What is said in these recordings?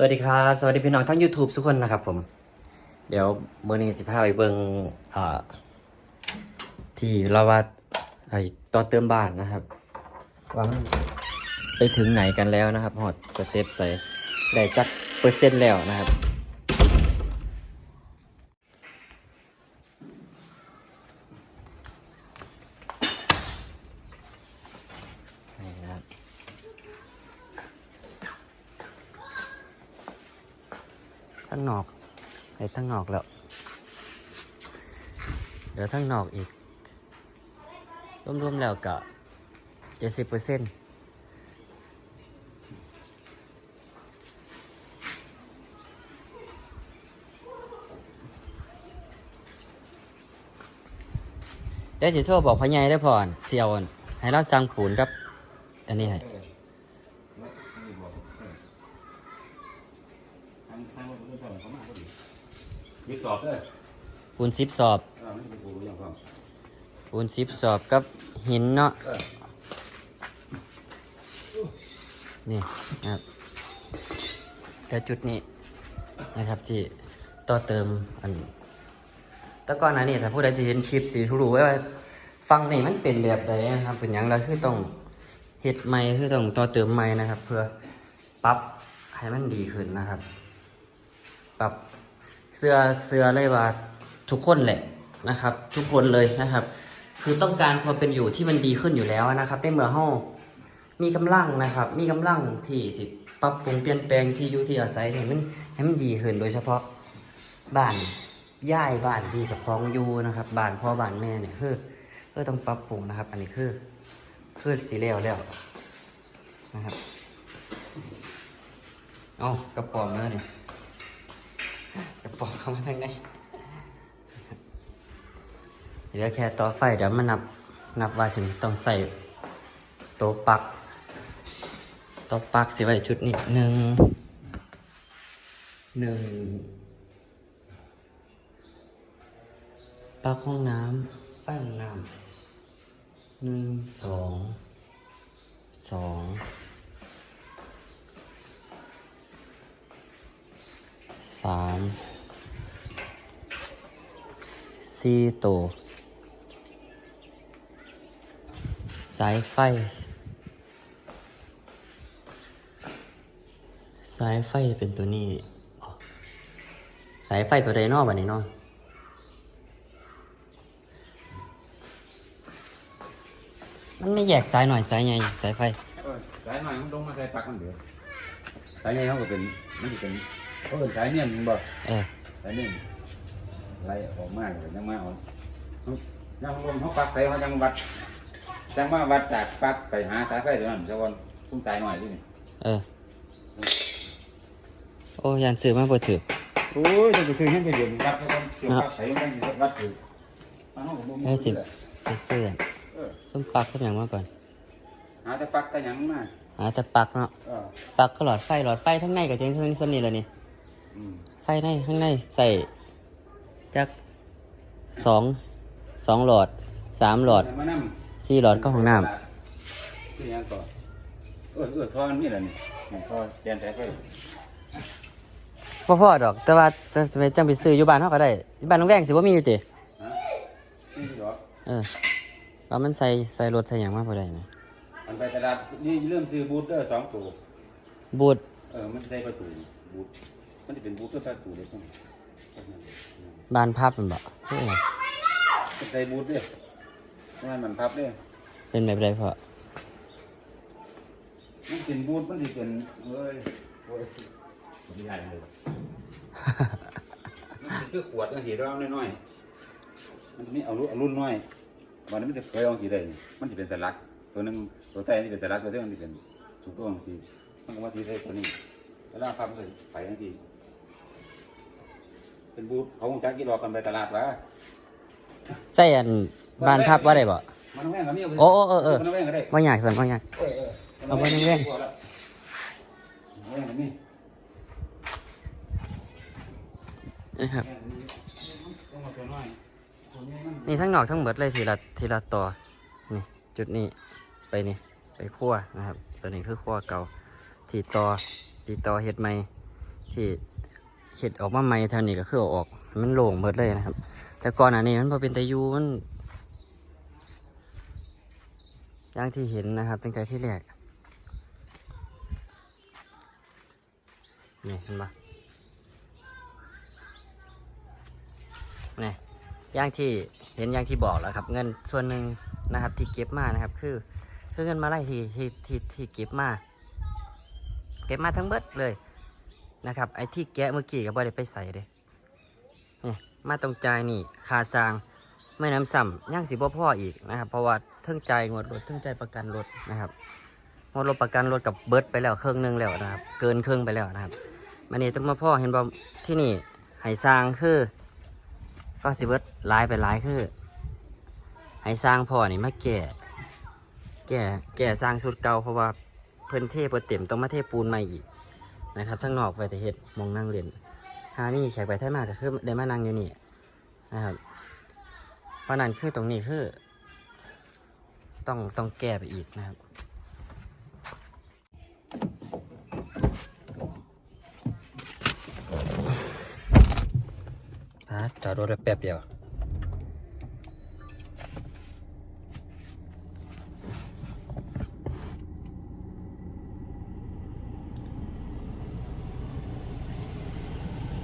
สวัสดีครับ สวัสดีพี่น้องทั้ง YouTube ทุกคนนะครับผม เดี๋ยวเมื่อนี้สิพาไปเบิงที่เราว่าไอ้ต่อเติมบ้านนะครับว่ามันไปถึงไหนกันแล้วนะครับหอดสเต็ปใส่ได้จักเปอร์เซ็นต์แล้วนะครับ นี่นะครับ ทั้งนอกไอ้ทั้งนอกแล้วเดี๋ยวทั้งนอกอีก รวมๆแล้วก็เจ็ดสิบเปอร์เซ็นต์เดี๋ยวสิโทรบอกพ่อใหญ่ได้อพอนเที่ยวให้เราสั่งปูนครับ อันนี้ให้ มีสอบด้วยปูนซิปสอบเออไม่ได้ปูอย่างความปูนซิปสอบกับหินเนาะ เออนี่นะครับแล้วจุดนี้นะครับที่ต่อเติมอันแต่ก่อนหน้านี้ถ้าผู้ใดที่เห็นคลิปสีรู้ไว้ว่าฟังนี่มันเป็นแบบใดนะครับ เป็นอย่างไรคือต้องเฮ็ดใหม่คือต้องต่อเติมใหม่นะครับ เพื่อปรับให้มันดีขึ้นนะครับ ปรับ เสื้อเสื้อเลยว่าทุกคนแหละนะครับ ทุกคนเลยนะครับ คือต้องการความเป็นอยู่ที่มันดีขึ้นอยู่แล้วนะครับในเมื่อเฮามีกำลังนะครับ มีกำลังที่สิปรับปรุงเปลี่ยนแปลงที่อยู่ที่อาศัยให้มันให้มันดีขึ้นโดยเฉพาะบ้านย้ายบ้านที่จะคล้องอยู่นะครับบ้านพ่อบ้านแม่เนี่ยคือคือต้องปรับปรุงนะครับ อันนี้คือคือสีแล้วแล้วนะครับเอากระป๋องเนื้อเนี่ย กระปองเข้ามาทางไหนเดี๋ยวแค่ต่อไฟเดี๋ยวมานับนับว่าถึงต้องใส่ตัวปักตัวปักสิไว้ชุดนี้หนึ่งหนึ่งปักห้องน้ำไฟห้องน้ำหนึ่งสองสอง สามสี่ตัวสายไฟ สายไฟเป็นตัวนี้ สายไฟตัวใดนอกบันนี้เนาะมันไม่แยกสายหน่อยสายใหญ่สายไฟ สายหน่อยมันลงมาใส่ปักมันเดือดสายใหญ่เขาก็เป็นมันจะเป็น เขาเป็นสายเนี่ยมันบ่เออสายเนี่ยไล่ออกมาเลยยังมาเอาเขายังลมเขาปักใส่เขายังวัดจังมาวัดจากปักไปหาสายไฟตัวนั้นเจ้าวันซุ้มสายหน่อยที่นี่เออ โอ้ยันซื้อมาบ่ถือโอ้ยจะไปซื้อให้ไปเดือดวัดเขาต้องเกี่ยวปักใส่มันจะวัดถือมันเขาก็บ่มีเออสิเลยไปซื้ออันเออส้มปักก็อย่างมาก่อน หาแต่ปักแต่หยังมาหาแต่ปักเนาะเออปักก็หลอดไฟหลอดไฟทั้งในกับเจงทั้งส่วนนี้แหละนี่อืม ไฟในข้างในใส่จักสองสองหลอดสามหลอดมานั่งสี่หลอดก็ห้องน้ำที่ยังก่อนเออเออท่อมันมีอะไรนี่นี่ท่อแกนสายไฟพ่อพ่อดอก แต่ว่าจะจะไปจังไปซื้ออยู่บ้านเขาก็ได้อยู่บ้านน้องแวงสิว่ามีอยู่ติฮะนี่เหรอเออว่ามันใส่ใส่รถใส่หยังมาพอได้นะมันไปตลาดนี่เริ่มซื้อบูทเดอร์สองตัวบูดเออมันใส่ประตูบูท มันจะเป็นบูทก็ใส่ประตูเลยซึ่งบานพับมันบ่เฮ้ยมันใส่บูทด้วยมันมันพับด้วยเป็นแบบไรพ่อมันเป็นบูทมันจะเป็นเอ้ยโอ้ยไม่ใหญ่เลยมันคือขวดตั้งสีร้องน้อยๆมันจะมีเอารุ่นเอารุ่นน้อยวันนี้มันจะเคยเอาสีได้ มันจะเป็นสลัก ตัวหนึงตัวใต้นี่เป็นสลักตัวเท่านี้เป็นสุกตัวสีมันก็มาทีใส่ตัวนี้แล้วเราพับเลยไปทั้งที เป็นบูทเขาคงจักกี่รอกันไปตลาดวะใส่อันบานพับว่าได้บ่ มันต้องแว่งกับนี่โอ้โอ้เออเออ มันต้องแว่งก็ได้บ่อยากสั่นบ่อยาก เออเออเอาไว้ในแว่งแว่งกับนี่นะครับ แว่งกับนี่ต้องมาตัวน้อยตัวใหญ่มันนี่ทั้งนอกทั้งหมดเลยทีละทีละต่อนี่จุดนี้ไปนี่ไปขั้วนะครับตัวนี้คือขั้วเก่าที่ต่อที่ต่อเฮ็ดใหม่ที่ เห็ดออกมาใหม่เท่านี้ก็คือออก มันโล่งเบิดเลยนะครับ แต่ก่อนอันนี้มันพอเป็นตะยูมันอย่างที่เห็นนะครับตั้งแต่ที่แรกนี่เห็นปะนี่อย่างที่เห็นอย่างที่บอกแล้วครับ เงินส่วนหนึ่งนะครับที่เก็บมานะครับ คือคือเงินมาไล่ที่ที่ที่ที่เก็บมา เก็บมาทั้งเบิดเลย นะครับไอ้ที่แกะเมื่อกี้ก็บ่ได้ไปใส่เลยนี่มาตรงใจนี่คาซางไม่น้ำซ้ำย่างสิบ่พ่ออีกนะครับ เพราะว่าเทิงใจงวดรถเทิงใจประกันรถนะครับงวดรถประกันรถกับเบิร์ดไปแล้วครึ่งหนึงแล้วนะครับ เกินครึ่งไปแล้วนะครับมันนี่ต้องมาพ่อเห็นบ่ที่นี่ไห้ซางคือ ก็สิเบิร์ดลายไปลายคือไห้ซางพ่อนี่มาแก่แก่แก่สร้างชุดเก่าเพราะว่าเพิ่นเทพเต็มต้องมาเทปูนใหม่อีก นะครับทั้งนอกไปแต่เฮ็ดมองนั่งเรียนหามีแขกไปไทยมากก็คือได้มานั่งอยู่นี่นะครับเพราะนั้นคือตรงนี้คือ ต้องต้องแก้ไปอีกนะครับจอดรถแป๊บเดียว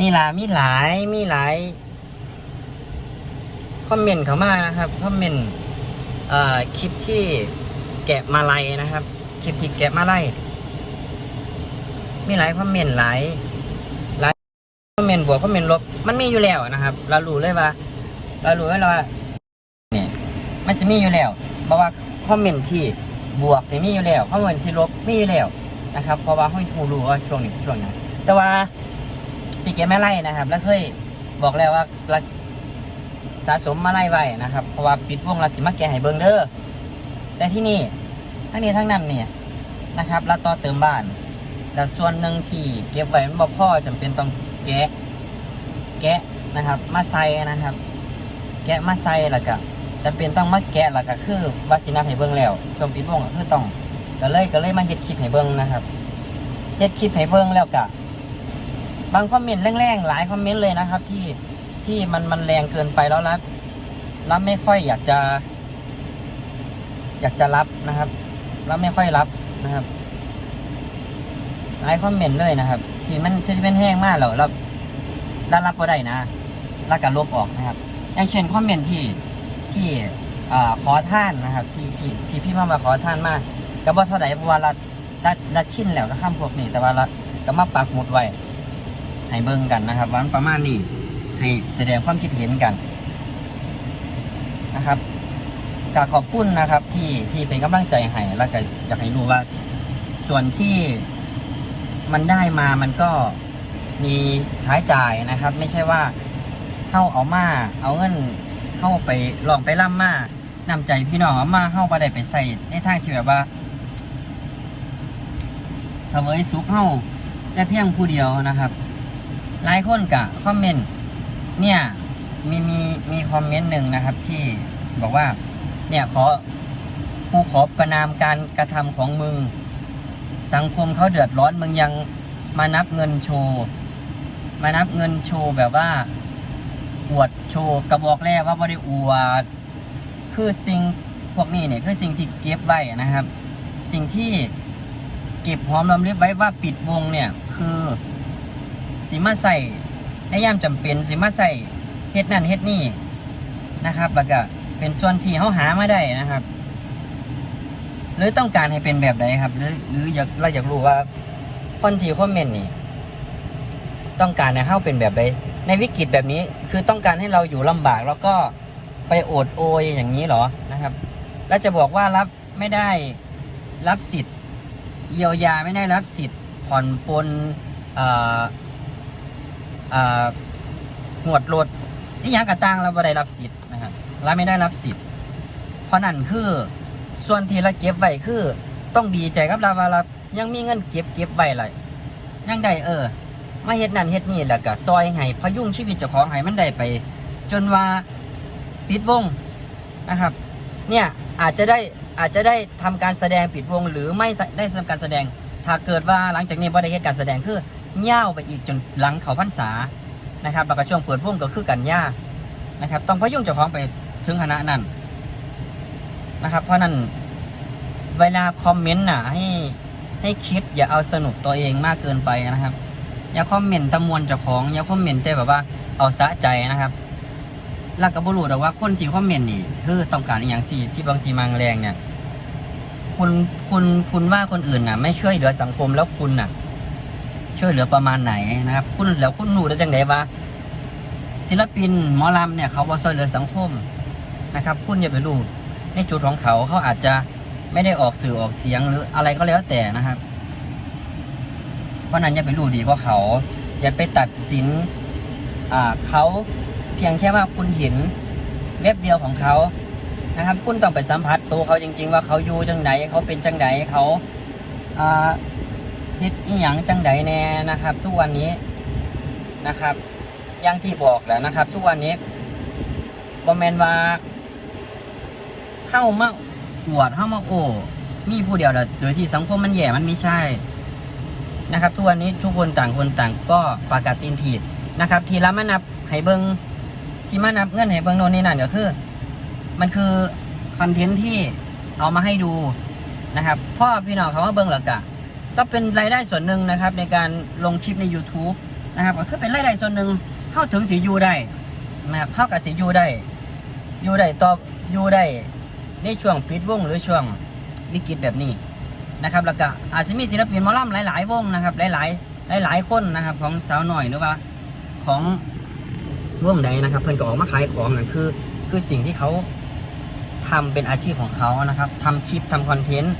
นี่ล่ะมีหลายมีหลายคอมเมนต์เขามานะครับคอมเมนต์คลิปที่แกะมาลัยนะครับ คลิปที่แกะมาลัยมีหลายคอมเมนต์หลายหลายคอมเมนต์บวกคอมเมนต์ลบมันมีอยู่แล้วนะครับ เรารู้เลยว่า เรารู้ไว้แล้วว่าเนี่ยมันจะมีอยู่แล้วเพราะว่าคอมเมนต์ที่บวกเนี่ยมีอยู่แล้วคอมเมนต์ที่ลบมีอยู่แล้วนะครับ เพราะว่าให้ผู้รู้ว่าช่วงนี้ช่วงไหนแต่ว่า พี่แกไม่ไล่นะครับ แล้วเคยบอกแล้วว่าสะสมมาไล่ไว้นะครับ เพราะว่าปิดวงเรัจิมาแกให้เบิงเด้อแต่ที่นี่ทั้งนี้ทั้งนั้นเนี่ยนะครับ แล้วต่อเติมบ้านแต่ส่วนหนึ่งที่เก็บไว้มันบ่พ่อจำเป็นต้องแกะ แกะนะครับ มาใส่นะครับ แกะมาใส่แล้วก็จำเป็นต้องมาแกะแล้วก็คือวัชินาให้เบิ่งแล้วช่วงปิดวงก็คือต้องก็เลยก็เลยมาเฮ็ดคลิปให้เบิ่งนะครับเฮ็ดคลิปให้เบิ่งแล้วก็ บางคอมเมนต์แรงๆหลายคอมเมนต์เลยนะครับ ที่ที่มันมันแรงเกินไปแล้วรับรับไม่ค่อยอยากจะ อยากจะรับนะครับรับไม่ค่อยรับนะครับหลายคอมเมนต์เลยนะครับ ที่มันที่เป็นแห้งมากแล้วรับรับรับก็ได้นะแล้วก็ลบออกนะครับ อย่างเช่นคอมเมนต์ที่ที่ขอท่านนะครับ ที่ที่ที่พี่มามาขอท่านมากก็บ่เท่าไหร่เพราะว่าเราเราเราชินแล้วก็ข้ามพวกนี้แต่ว่าเราก็มาปักหมุดไว้ ให้เบิ่งกันนะครับวันประมาณนี้ให้แสดงความคิดเห็นกันนะครับกาขอบคุณนะครับที่ที่เป็นกำลังใจให้แล้วก็อยากให้รู้ว่า ส่วนที่มันได้มามันก็มีใช้จ่ายนะครับ ไม่ใช่ว่าเข้าเอามา เอาเงินเข้าไปลองไปล่ำมานำใจพี่น้องเอามาเข้าไปได้ไปใส่ในทางที่แบบว่าเสวยสุขเข้าแต่เพียงผู้เดียวนะครับ หลายคนกะคอมเมนต์เนี่ยมีมีมีคอมเมนต์หนึ่งนะครับที่บอกว่าเนี่ยขอกูขอประนามการกระทำของมึง สังคมเขาเดือดร้อนมึงยังมานับเงินโชว์มานับเงินโชว์แบบว่าอวดโชว์กระบอกแรกว่าไม่ได้อวดคือสิ่งพวกนี้เนี่ยคือสิ่งที่เก็บไว้นะครับ สิ่งที่เก็บหอมรอมริบไว้ว่าปิดวงเนี่ยคือ สิมาใส่ในยามจำเป็นสิมาใส่เฮ็ดนั่นเฮ็ดนี่นะครับแล้วก็เป็นส่วนที่เขาหามาได้นะครับ หรือต้องการให้เป็นแบบใดครับ หรือหรืออยากเราอยากรู้ว่าคนที่คอมเมนต์นี่ ต้องการให้เข้าเป็นแบบใดในวิกฤตแบบนี้คือต้องการให้เราอยู่ลำบาก แล้วก็ไปโอดโอยอย่างนี้เหรอนะครับ แล้วจะบอกว่ารับไม่ได้รับสิทธิ์ เยียวยาไม่ได้รับสิทธิ์ผ่อนปลน เอ่อเอ่อหวดรถที่ยังกระตังเราไม่ได้รับสิทธิ์นะครับเราไม่ได้รับสิทธิ์ เพราะนั่นคือส่วนที่เราเก็บไว้คือ ต้องดีใจกับเราว่าเรายังมีเงินเก็บเก็บไว้เลยยังได้เออมาเฮ็ดนั่นเฮ็ดนี่แล้วก็ซอยให้พยุงชีวิตเจ้าของให้มันได้ไป จนว่าปิดวงนะครับ เนี่ยอาจจะได้อาจจะได้ทำการแสดงปิดวงหรือไม่ได้ทำการแสดง ถ้าเกิดว่าหลังจากนี้บ่ได้เฮ็ดการแสดงคือ เง่าวไปอีกจนหลังเขาพรรษานะครับแล้วก็ช่วงเปิดวงก็คือกันยานะครับ ต้องพยุงเจ้าของไปถึงคณะนั้นนะครับ เพราะนั้นเวลาคอมเมนต์น่ะให้ให้คิดอย่าเอาสนุกตัวเองมากเกินไปนะครับ อย่าคอมเมนต์ตะมวนเจ้าของ อย่าคอมเมนต์แต่แบบว่าเอาสะใจนะครับแล้วก็บรู้แต่ว่าคนที่คอมเมนต์นี่คือต้องการอย่างที่ที่บางทีมังแรงเนี่ยคุณคุณคุณว่าคนอื่นน่ะ ไม่ช่วยเหลือสังคมแล้วคุณน่ะ ช่วยเหลือประมาณไหนนะครับ คุณแล้วคุณรู้ได้จังไดว่า ศิลปินหมอลำเนี่ยเขาว่ช่วยเหลือสังคมนะครับ คุณอย่าไปรู้ในจุดของเขาเขาอาจจะไม่ได้ออกสื่อออกเสียงหรืออะไรก็แล้วแต่นะครับเพราะนั้นอย่าไปรู้ดีกว่าเขา อย่าไปตัดสินอ่าเขาเพียงแค่ว่าคุณเห็นเว็บเดียวของเขานะครับ คุณต้องไปสัมผัสตัวเขาจริง ๆ ว่าเขาอยู่จังไหนเขาเป็นจังไหนเขาอ่า เฮ็ดอีหยังจังไหนแน่นะครับ ทุกวันนี้นะครับอย่างที่บอกแล้วนะครับ ทุกวันนี้บอมแมนว่าเข้ามาอวดเข้ามาโอ้มีผู้เดียวแต่โดยที่สังคมมันแย่มันไม่ใช่นะครับ ทุกวันนี้ทุกคนต่างคนต่างก็ประกาศตีนถีบนะครับ ทีละมานับให้เบิงที่มานับเงื่อนให้เบิงโน่นนี่นั่นก็คือ มันคือคอนเทนต์ที่เอามาให้ดูนะครับพ่อพี่น้องเขาว่าเบิงหรอกอะ ก็เป็นรายได้ส่วนหนึ่งนะครับ ในการลงคลิปใน YouTube นะครับก็คือเป็นรายได้ส่วนหนึ่งเข้าถึงสียูได้นะครับเข้ากับสียูได้ยูได้ต่อยูได้ในช่วงปิดวงหรือช่วงวิกฤตแบบนี้นะครับแล้วก็อาจจะมีศิลปินมอลล่ำหลาย ๆ วงนะครับ หลาย ๆ หลาย ๆ คนนะครับ ของสาวหน่อยหรือว่าของวงใดนะครับ เพื่อนก็ออกมาขายของนั่นคือ คือสิ่งที่เขาทำเป็นอาชีพของเขานะครับทำคลิปทำคอนเทนต์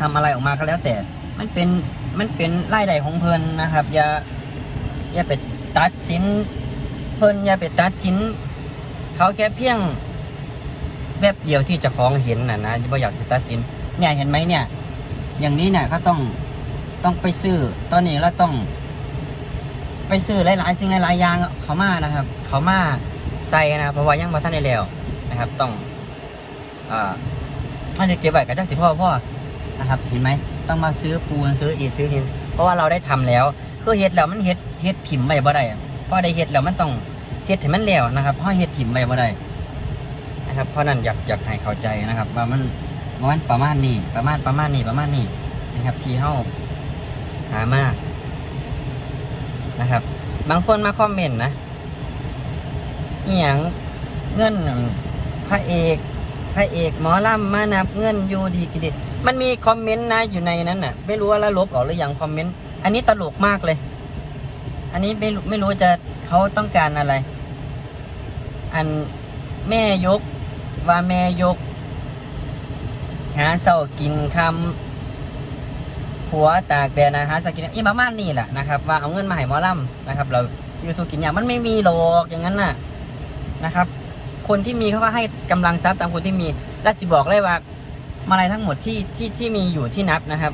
ทำอะไรออกมาก็แล้วแต่ มันเป็นมันเป็นรายได้ของเพิ่นนะครับ อย่าอย่าไปตัดสินเพิ่นอย่าไปตัดสินเขาแค่เพียงแบบเดียวที่จะของเห็นนะนะไม่อยากจะตัดสิน เนี่ยเห็นไหมเนี่ย อย่างนี้เนี่ยก็ต้องต้องไปซื้อตอนนี้เราต้อง ไปซื้อหลายๆสิ่งหลายๆอย่างเขามานะครับ เขามาใส่นะเพราะว่ายังมาท่านได้แล้วนะครับ ต้องอ่าถ้าจะเก็บไว้กับเจักสิพ่อพ่อนะครับเห็นไหม ต้องมาซื้อปูนซื้ออิฐซื้อหิน เพราะว่าเราได้ทำแล้วคือเฮ็ดแล้วมันเฮ็ดเฮ็ดถิ่มไว้บ่ได้เพราะได้เฮ็ดแล้วมันต้องเฮ็ดให้มันแล้วนะครับเพราะเฮ็ดถิ่มไว้บ่ได้นะครับ เพราะนั้นอยากอยากให้เข้าใจนะครับ ว่ามันมันประมาณนี้ประมาณประมาณนี้ประมาณนี้นะครับ ที่เฮาหามากนะครับ บางคนมาคอมเมนต์นะอหย่างเงินพระเอกพระเอกหมอลำมานับเงินอยู่ดีกินดี มันมีคอมเมนต์นะอยู่ในนั้นน่ะ ไม่รู้ว่าล้วลบออหรือยังคอมเมนต์อันนี้ตลกมากเลย อันนี้ไม่รู้ไม่รู้จะเขาต้องการอะไร อันแม่ยก ว่าแม่ยก หาเศร้ากินคำผัวตากแดดนะหาสกินอีประมาณนี้แหละนะครับ ว่าเอาเงินมาให้หมอลำนะครับ เราอยู่ทุกกินอย่างมันไม่มีหรอกอย่างนั้นน่ะนะครับ คนที่มีเขาก็ให้กำลังทรัพย์ตามคนที่มีและสิบอกเลยว่า มาลัยทั้งหมดที่ที่ที่มีอยู่ที่นับนะครับ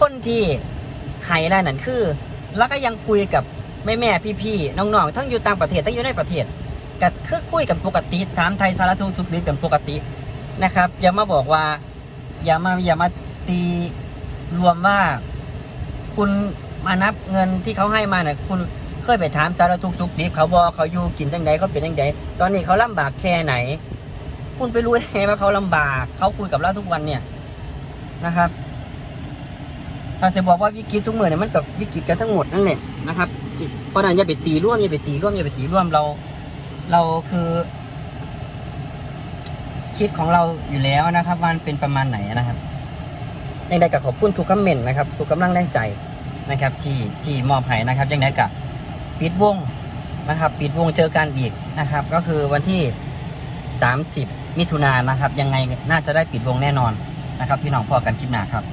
คนที่ให้ได้นั่นคือ แล้วก็ยังคุยกับแม่แม่พี่พี่ๆน้องๆ ทั้งอยู่ต่างประเทศทั้งอยู่ในประเทศก็คือคุยกันปกติถามไทยสารทุกข์สุขดิบกันปกตินะครับ อย่ามาบอกว่า อย่ามาอย่ามาตีรวมว่า คุณมานับเงินที่เขาให้มาเนี่ยคุณเคยไปถามสารทุกข์สุขดิบเขาบอกเขาอยู่กินจังไดเขาเป็นจังไดตอนนี้เขาลำบากแค่ไหน คุณไปรู้ได้ไงว่าเขาลำบาก เขาคุยกับเราทุกวันเนี่ยนะครับ ถ้าจะบอกว่าวิกฤตทุกเมื่อเนี่ยมันกับวิกฤตกันทั้งหมดนั่นแหละนะครับ เพราะนั้นอย่าไปตีร่วมอย่าไปตีร่วมอย่าไปตีร่วมเรา เราคือ คิดของเราอยู่แล้วนะครับมันเป็นประมาณไหนนะครับยังไงก็ขอบคุณทุกคอมเมนต์นะครับทุกกำลังแรงใจนะครับ ที่ที่มอบให้นะครับยังไงกับปิดวงนะครับ ปิดวงเจอกันอีกนะครับ ก็คือวันที่ 30 มิถุนายนนะครับ ยังไงน่าจะได้ปิดวงแน่นอนนะครับ พี่น้องพอกันคลิปหน้าครับ